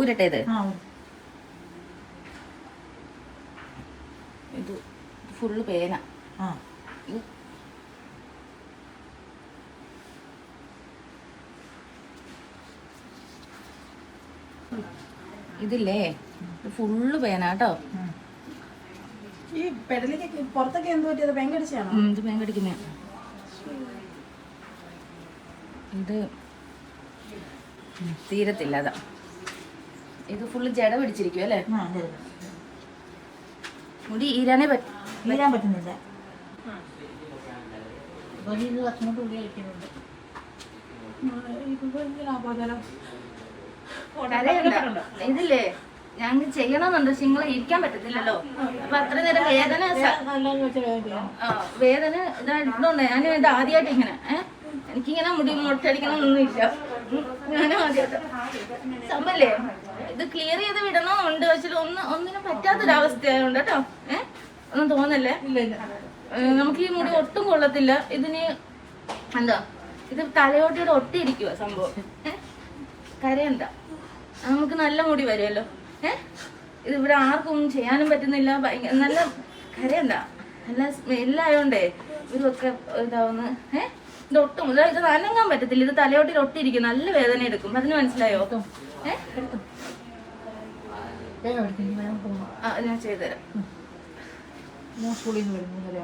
ഉരുട്ടെ ഇത് ഇത് ഫുള്ള് പേന. ഇതില്ലേ? ഇത് ഫുള്ള് പേന കേട്ടോ. ഈ പെടലിക്ക് പുറത്തൊക്കെ എന്ത് പറ്റിയത്? ഭയങ്കടിച്ചാണോ ഇത് പേങ്കടിക്കുന്ന ഇത് തീരത്തില്ല അതാ. ഇത് ഫുള്ള് ജട പിടിച്ചിരിക്കും അല്ലേ. മുടി ഈരാനേ പറ്റും വീഴാൻ പറ്റുന്നില്ല. ഇതില്ലേ ഞങ്ങൾ ചെയ്യണമെന്നുണ്ട് പക്ഷെ നിങ്ങളെ ഇരിക്കാൻ പറ്റത്തില്ലല്ലോ. അപ്പൊ അത്ര നേരം വേദന വേദന ഇതായിട്ടുണ്ട് ഞാൻ ഇത് ആദ്യമായിട്ട് ഇങ്ങനെ ഏഹ് എനിക്കിങ്ങനെ മുടി മുട്ടടിക്കണമെന്നൊന്നും ഇല്ല ഞാനും ആദ്യമായിട്ട്. സംഭവല്ലേ ഇത് ക്ലിയർ ചെയ്ത് വിടണമെന്നുണ്ട് പക്ഷേ ഒന്ന് ഒന്നിനും പറ്റാത്തൊരവസ്ഥയായതുകൊണ്ട് കേട്ടോ. ഏഹ് ഒന്നും തോന്നല്ലേ? നമുക്ക് ഈ മുടി ഒട്ടും കൊള്ളത്തില്ല. ഇതിന് എന്താ? ഇത് തലയോട്ടിയുടെ ഒട്ടിയിരിക്കുക സംഭവം. ഏഹ് കരയണ്ട. നമുക്ക് നല്ല മുടി വരുമല്ലോ. ഏഹ് ഇത് ഇവിടെ ആർക്കും ചെയ്യാനും പറ്റുന്നില്ല. ഭയങ്കര നല്ല കരയണ്ട. നല്ല സ്മെല്ലായോണ്ടേ ഇവരൊക്കെ ഇതാവുന്ന ഏഹ് ഇത് ഒട്ടും ഇത് അനങ്ങാൻ പറ്റത്തില്ല. ഇത് തലയോട്ടിൽ ഒട്ടിയിരിക്കും. നല്ല വേദന എടുക്കും. അതിന് മനസ്സിലായോ? ഏഹ് വേഗം എടുക്കുന്നു വേഗം പോകണം ആ ഞാൻ ചെയ്തുതരാം. മൂന്ന് സ്കൂളിൽ നിന്ന് വരും മൂന്നര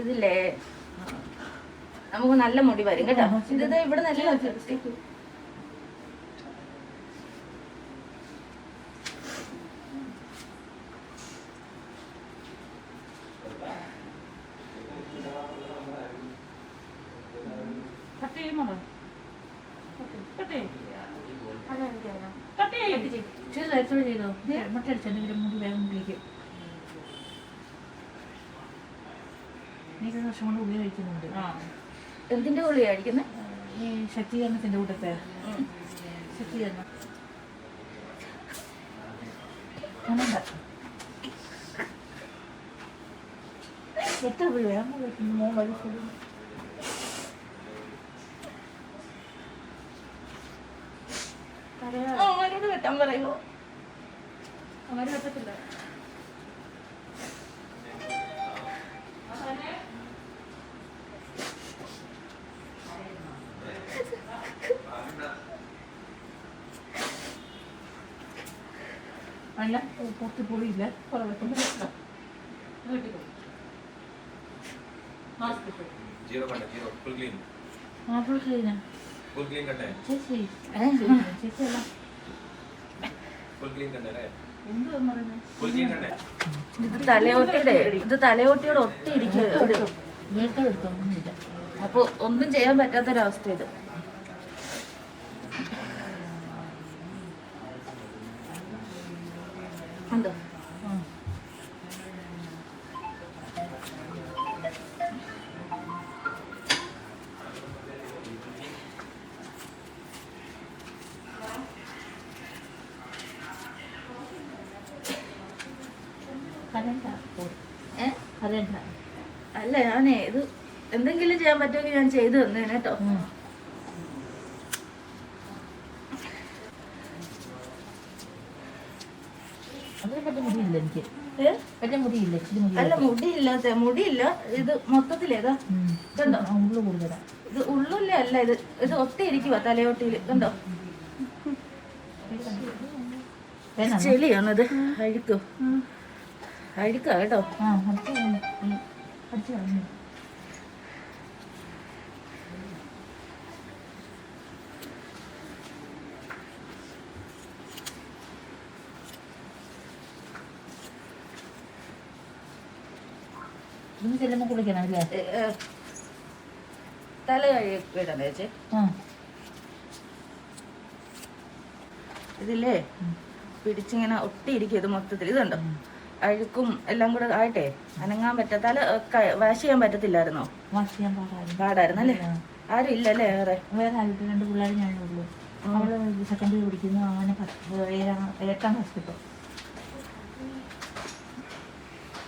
ഇതില്ലേ? നമുക്ക് നല്ല മുടി വരും കേട്ടോ. ഇത് ഇവിടെ നല്ല കട്ട് ചെയ്യുമോ കട്ട് ചെയ്യും. കട്ട് ചെയ്യും. ചെയ്തോ? എത്ര ചെയ്തോ മുട്ടടിച്ചെന്തെങ്കിലും മുടി വേഗം വർഷം കൊണ്ട് എന്തിന്റെ ഗുളിയാ അടിക്കുന്നത് ഈ ശക്തീകരണത്തിന്റെ കൂട്ടത്തെ. ശക്തീകരണം. എത്ര രൂപ മൂന്ന് വയസ്സ് പറ്റാൻ പറയുമോ അവർ പറ്റത്തില്ല. അല്ല പുറത്ത് പോയില്ല. കുറവൊക്കെ ജീരോ കണ്ട ജീരോ ഫുൾ ക്ലീൻ ഫുൾ ക്ലീനാ ഫുൾ ക്ലീൻ കണ്ടേ? ചേച്ചി ചേച്ചി അല്ല. ഇത് തലയോട്ടിയുടെ ഇത് തലയോട്ടിയോട് എടുത്തൊന്നുമില്ല അപ്പൊ ഒന്നും ചെയ്യാൻ പറ്റാത്തൊരവസ്ഥ ഇത് എന്തോ കരണ്ട അല്ല ഞാനേ ഇത് എന്തെങ്കിലും ചെയ്യാൻ പറ്റുമെങ്കിൽ ഞാൻ ചെയ്തു തന്നേനെ കേട്ടോ മുടിയില്ല എനിക്ക്. ഏ? പറ്റിയ മുടിയില്ല അല്ല മുടിയില്ലാത്ത മുടിയില്ല. ഇത് മൊത്തത്തിലേതാ കണ്ടോ? ഉള്ളു കൂടുതലാ. ഇത് ഉള്ളിലെ അല്ല ഇത് ഇത് ഒട്ടിയിരിക്കുക തലയോട്ടിയിൽ കണ്ടോ? ചെളിയാണത്. അഴുക്കോ അഴുക്കാ കേട്ടോ. ആ അടിച്ചു കളഞ്ഞു. അടിച്ചു കളഞ്ഞു. ഇന്ന് ചെല്ലുമ്പോൾ കുളിക്കണം അല്ലേ? ഏ, ഏ, തല കഴുകിടണേ ചേച്ചി. ഇതില്ലേ? പിടിച്ചിങ്ങനെ ഒട്ടിയിരിക്കും ഇത് മൊത്തത്തിൽ ഇതുണ്ടോ? അഴുക്കും എല്ലാം കൂടെ ആയിട്ടെ അനങ്ങാൻ പറ്റാത്ത വാഷ് ചെയ്യാൻ പറ്റത്തില്ലായിരുന്നോ? വാഷ് ചെയ്യാൻ പാടായിരുന്നു. പാടായിരുന്നു അല്ലേ? ആരും ഇല്ലല്ലേ വേറെ? വേറെ ആയിട്ട് രണ്ട് പിള്ളേർ ഞാനേ ഉള്ളൂ അവൾ സെക്കൻഡ് ഇയർ പഠിക്കുന്നു. അവനെ എട്ടാം ക്ലാസ് കിട്ടും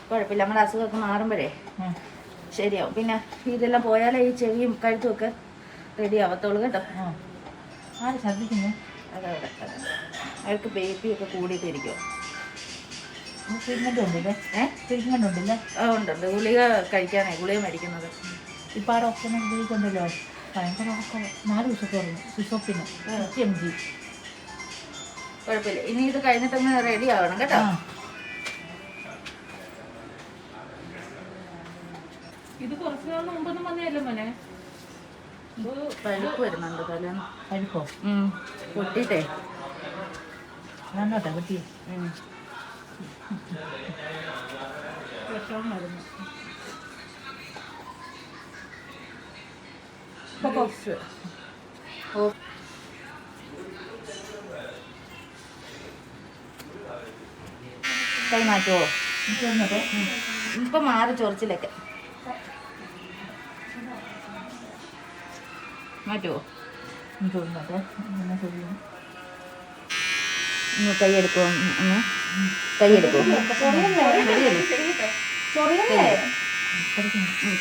കുഴപ്പമില്ല. നമ്മുടെ അസുഖമൊക്കെ മാറുമ്പോഴേ. ശരിയാവും. പിന്നെ ഇതെല്ലാം പോയാലേ ഈ ചെവിയും കഴുത്തും ഒക്കെ റെഡി ആവത്തുള്ളൂ കേട്ടോ. ആര് ശ്രദ്ധിക്കുന്നു അതവിടെ അതെ അയാൾക്ക് ബേബി ഒക്കെ ഉണ്ടല്ലേ? ഉണ്ടല്ലേ? ആ ഗുളിക കഴിക്കാനേ ഗുളിക മേടിക്കുന്നത്. ഇപ്പോൾ ആ ഡോക്ടറിനെ ഉപയോഗിക്കുന്നുണ്ടല്ലോ. ഭയങ്കര നാല് ദിവസമൊക്കെ പറഞ്ഞു സിസോപ്പിന് എം ജി. കുഴപ്പമില്ല. ഇനി ഇത് കഴിഞ്ഞിട്ടൊന്ന് റെഡി ആവണം കേട്ടോ. ഇത് കുറച്ച് നാൾ മുമ്പൊന്നും വന്നതല്ലേ മോനെ? പഴുപ്പ് വരുന്നുണ്ട് തലേന്ന് പഴുപ്പോ? പൊട്ടിട്ടേ പൊട്ടിയിട്ടേ. നന്നോട്ടെ വിഷവും മരുന്ന് കൈ മാറ്റുമോ ഇപ്പൊ മാറി ചൊറിച്ചിലൊക്കെ മാറ്റുമോ ഇങ്ങോട്ട് കൈ എടുക്കുമോ കൈ എടുക്കുമോ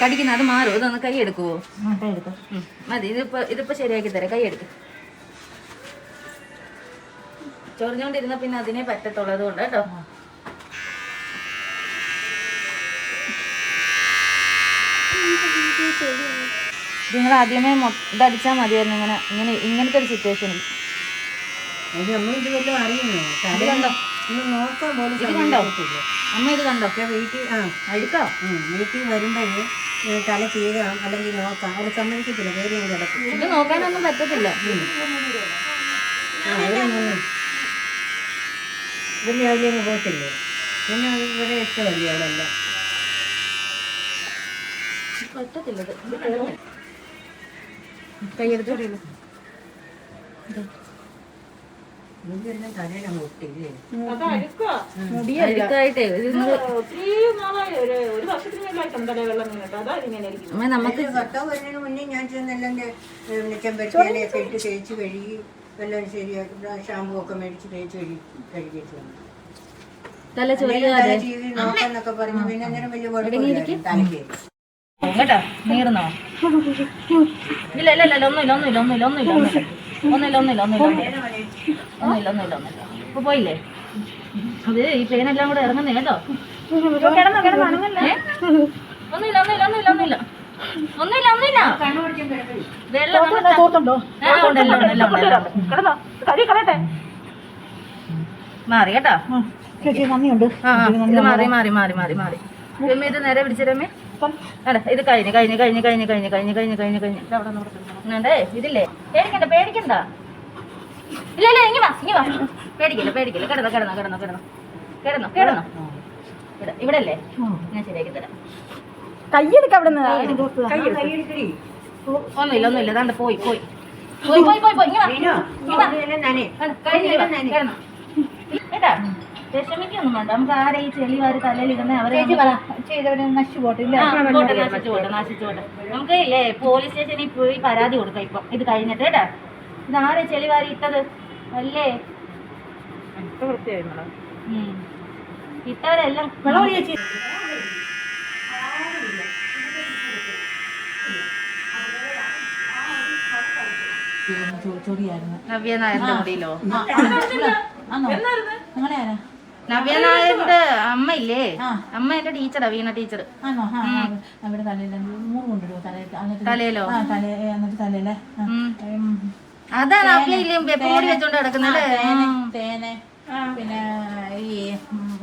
കടിക്കുന്ന അത് മാറും. ഇതൊന്ന് കൈ എടുക്കുവോ അങ്ങോട്ടെ എടുക്കാം ഉം. മതി. ഇതിപ്പോ ഇതിപ്പോ ശരിയാക്കി തരാം. കൈ എടുക്ക് ചൊറിഞ്ഞോണ്ടിരുന്ന പിന്നെ അതിനെ പറ്റത്തുള്ളൂ അതുകൊണ്ട് കേട്ടോ നിങ്ങൾ ആദ്യമേ ഇതടിച്ചാൽ മതിയായിരുന്നു. ഇങ്ങനെ ഇങ്ങനെ ഇങ്ങനത്തെ ഒരു സിറ്റുവേഷനിൽ അറിയുന്നോ ഇത് നോക്കാൻ പോലും ഇത് കണ്ടോ? അമ്മ ഇത് കണ്ടോ? വീട്ടിൽ ആ. അഴുക്കോ വീട്ടിൽ വരുമ്പോഴേ തല ചീകാം അല്ലെങ്കിൽ നോക്കാം. അവിടെ സമ്മതിക്കത്തില്ല. വേറെ ഞാൻ കിടക്കും ഇത് നോക്കാനൊന്നും പറ്റത്തില്ല. ആ ഇവർ രാവിലെ അങ്ങ് പോകത്തില്ലേ? പിന്നെ ഇവിടെ ഇഷ്ടമല്ലേ അവിടെ എല്ലാം പറ്റത്തില്ല കൈ ഇത് തലയിൽ അങ്ങ് ഒട്ടില്ലേ? അത് അഴുക്കാ. അഴുക്കായിട്ടേ ഇത് നിങ്ങൾ ഒത്തിരി നാളായി. ഒരു ഒരു വർഷത്തിന് വെള്ളം അതാ ഇങ്ങനെ ഇരിക്കുന്നത്. അമ്മ നമുക്ക് ഭർത്താവ് വരുന്നതിന് മുന്നേ ഞാൻ ചെന്നെല്ലാം ചെമ്പരത്തിയിലൊക്കെ ഇട്ട് തേച്ച് കഴുകി എല്ലാം ശരിയാക്കി ഷാമ്പു ഒക്കെ മേടിച്ച് തേച്ച് കഴുകി കഴുകിയിട്ട് വന്നു. തല ചൊറിയാതെ. നോക്കാന്നൊക്കെ പറഞ്ഞു. പിന്നെ അന്നേരം വലിയ കുഴപ്പമില്ലായിരുന്നു. തലയ്ക്ക്. കേട്ടോ? നീർന്നോ? ഇല്ല ഇല്ല ഇല്ല ഒന്നുമില്ല ഒന്നുമില്ല ഒന്നുമില്ല ഒന്നുമില്ല ഒന്നുമില്ല ഒന്നുമില്ല ഒന്നുമില്ല. ഒന്നുമില്ല ഒന്നുമില്ല ഒന്നുമില്ല ഒന്നുമില്ല. ഇപ്പൊ പോയില്ലേ? അത് ഈ പേനെല്ലാം കൂടെ ഇറങ്ങുന്നേ കേട്ടോ? ഒന്നുമില്ല ഒന്നുമില്ല ഒന്നുമില്ല ഒന്നുമില്ല. ഒന്നുമില്ല ഒന്നുമില്ല. വെള്ളം ഉണ്ടല്ലോ, മാറി കേട്ടോ? ചേച്ചി നന്ദിയുണ്ട്. മാറി മാറി മാറി മാറി മാറി. രമ്യ ഇത് നേരെ പിടിച്ച രമ്യ. ഇത് കഴിഞ്ഞ് കഴിഞ്ഞ് കഴിഞ്ഞ് കഴിഞ്ഞ് കഴിഞ്ഞ് കഴിഞ്ഞ് കഴിഞ്ഞ് കഴിഞ്ഞ് ഇതില്ലേ? പേടിക്കണ്ട പേടിക്കണ്ട. ഇല്ല ഇല്ല ഇങ്ങി വാ ഇങ്ങി വാ. പേടിക്കില്ല പേടിക്കില്ല. കിടന്നോ കിടന്നോ കിടന്നോ കിടന്നോ. കിടന്നോ കിടന്നോ. ഇവിടെ ഇവിടെ അല്ലേ ഞാൻ ശരിയാക്കി തരാം. കയ്യെടുക്ക അവിടെ ഒന്നുമില്ല ഒന്നുമില്ല. ദാണ്ട് പോയി പോയി. പോയി പോയി പോയി പോയി. കിടന്നോ. കേട്ടാ? വിഷമിക്കൊന്നും വേണ്ട. നമുക്ക് ആരെ ഈ ചെളി വാരി തലയിൽ ഇടുന്ന അവരെ ചെയ്തവരെ നശിച്ചു പോട്ടെ, നശിച്ചു പോട്ടെ. നമുക്ക് ഇല്ലേ പോലീസ് സ്റ്റേഷനിൽ പോയി പരാതി കൊടുക്കാം ഇപ്പം. ഇത് കഴിഞ്ഞിട്ട് കേട്ടാ? ഇതാരെ ചെളിവാരി ഇട്ടത്? അല്ലേ? ഇട്ടവരെല്ലാം വെള്ളം നവ്യ നായരുടെ അമ്മയില്ലേ? അമ്മ എന്റെ ടീച്ചറാ വീണ ടീച്ചർ തലയിലോ? തലയിലേ അതാണ് ആ ക്ലീലും പേപ്പർ വെച്ചോണ്ട് കിടക്കുന്നത് തേനെ പിന്നെ ഈ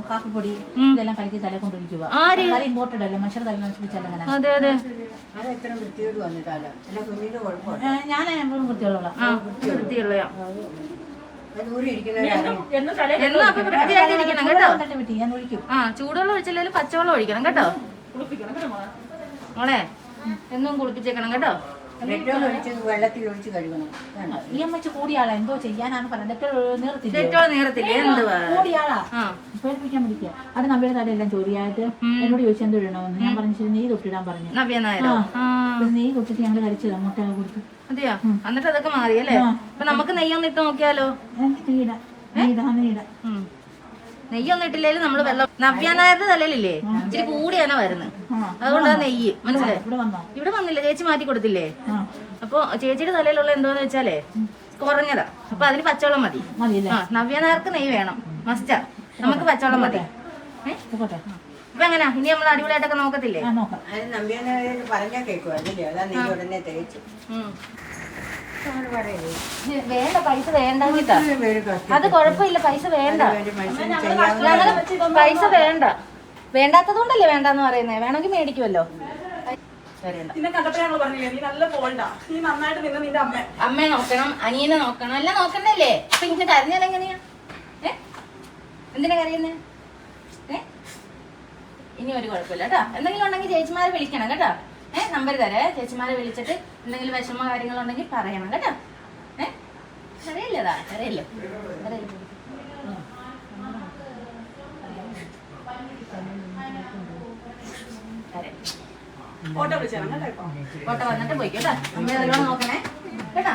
കാപ്പിപ്പൊടി ഇതെല്ലാം കലക്കി തല കൊണ്ടിരിക്കുക ഇമ്പോർട്ടഡ് അല്ലേ? മനുഷ്യർ തല നശിപ്പിച്ചല്ല അതെ ഞാൻ വൃത്തിയുള്ള ചൂടുവെള്ളം ഒഴിച്ചില്ലെങ്കിൽ പച്ചവെള്ളം ഒഴിക്കണം കേട്ടോ. മോളെ എന്നും കുളിപ്പിച്ചേക്കണം കേട്ടോ. ഡെറ്റോൾ ഒഴിച്ച് വെള്ളത്തിൽ ഒഴിച്ച് കഴുകണം. വേണ്ട ഈ അമ്മച്ച് കൂടിയാളാ എന്തോ ചെയ്യാനാണ് പറയുന്നത് നിർത്തില്ല? തെറ്റോ നേരത്തില്ലേ എന്തുവാ? കൂടിയാളാ ആ. പേടിപ്പിക്കാൻ പിടിക്കുക അത് നമ്മുടെ തലയെല്ലാം ചോറിയായിട്ട് എന്നോട് ചോദിച്ചു എന്തോ ഇടണമെന്ന്? ഞാൻ പറഞ്ഞു നെയ്യ് തൊട്ടിടാൻ പറഞ്ഞു. നെയ്യ് തൊട്ടിട്ട് ഞങ്ങൾ കഴിച്ചതാ മുട്ട കൊടുത്ത്. അതെയോ? എന്നിട്ട് അതൊക്കെ മാറിയല്ലേ അപ്പൊ നമുക്ക് നെയ്യൊന്നിട്ട് നോക്കിയാലോ? നെയ്യിടാ നെയ്യിടാ നെയ്യിടാ. നെയ്യൊന്നും ഇട്ടില്ലേലും നമ്മൾ വെള്ളം നവ്യാനായരുടെ തലയിലില്ലേ? ഇച്ചിരി കൂടിയാണ് വരുന്നത്. അതുകൊണ്ട് നെയ്യ്. മനസ്സിലായി? ഇവിടെ വന്നോ? ഇവിടെ വന്നില്ല. ചേച്ചി മാറ്റി കൊടുത്തില്ലേ? അപ്പൊ ചേച്ചിയുടെ തലയിലുള്ള എന്തോന്ന് വെച്ചാലേ കുറഞ്ഞതാ. അപ്പൊ അതിന് പച്ചവെള്ളം മതി. നവ്യനാർക്ക് നെയ്യ് വേണം. മസ്റ്റാ നമുക്ക് പച്ചവെള്ളം മതി. ഇപ്പൊ എങ്ങനാ? ഇനി നമ്മൾ അടിപൊളിയായിട്ടൊക്കെ നോക്കത്തില്ലേ? ആ നോക്കാം. അത് നമ്പ്യാനായാലും പറഞ്ഞാൽ കേൾക്കും അതല്ലേ അതാ നീ ഉടനെ തേച്ചു. വേണ്ട പൈസ കഷ്ടം അത് കുഴപ്പമില്ല പൈസ വേണ്ട. വേണ്ടി പൈസ വേണ്ട. വേണ്ടാത്തത് കൊണ്ടല്ലേ വേണ്ടെന്ന് പറയുന്നത് വേണമെങ്കിൽ മേടിക്കുമല്ലോ. നിന്നെ കണ്ടപ്പോ ഞങ്ങൾ പറഞ്ഞില്ലേ നീ നല്ല ബോൾഡാ നീ നന്നായിട്ട് നിന്ന് നിന്റെ അമ്മ. അമ്മയെ നോക്കണം അനിയനെ നോക്കണം. എല്ലാം നോക്കണ്ടല്ലേ? അപ്പൊ ഇങ്ങനെ കരഞ്ഞാൽ എങ്ങനെയാ? ഏ? എന്തിനാ കരയുന്നേ? ഏ? ഇനി ഒരു കുഴപ്പമില്ല കേട്ടോ. എന്തെങ്കിലും ഉണ്ടെങ്കിൽ ചേച്ചിമാരെ വിളിക്കണം കേട്ടോ. ഏ നമ്പർ തരേ ചേച്ചിമാരെ വിളിച്ചിട്ട് എന്തെങ്കിലും വിഷമ കാര്യങ്ങളുണ്ടെങ്കിൽ പറയണം കേട്ടോ ഏ അറിയില്ലതാ അറിയില്ല അറിയില്ല ഓട്ടോ വിളിച്ചാണ് വന്നിട്ട് പോയി കേട്ടോ അമ്മ നോക്കണേ കേട്ടാ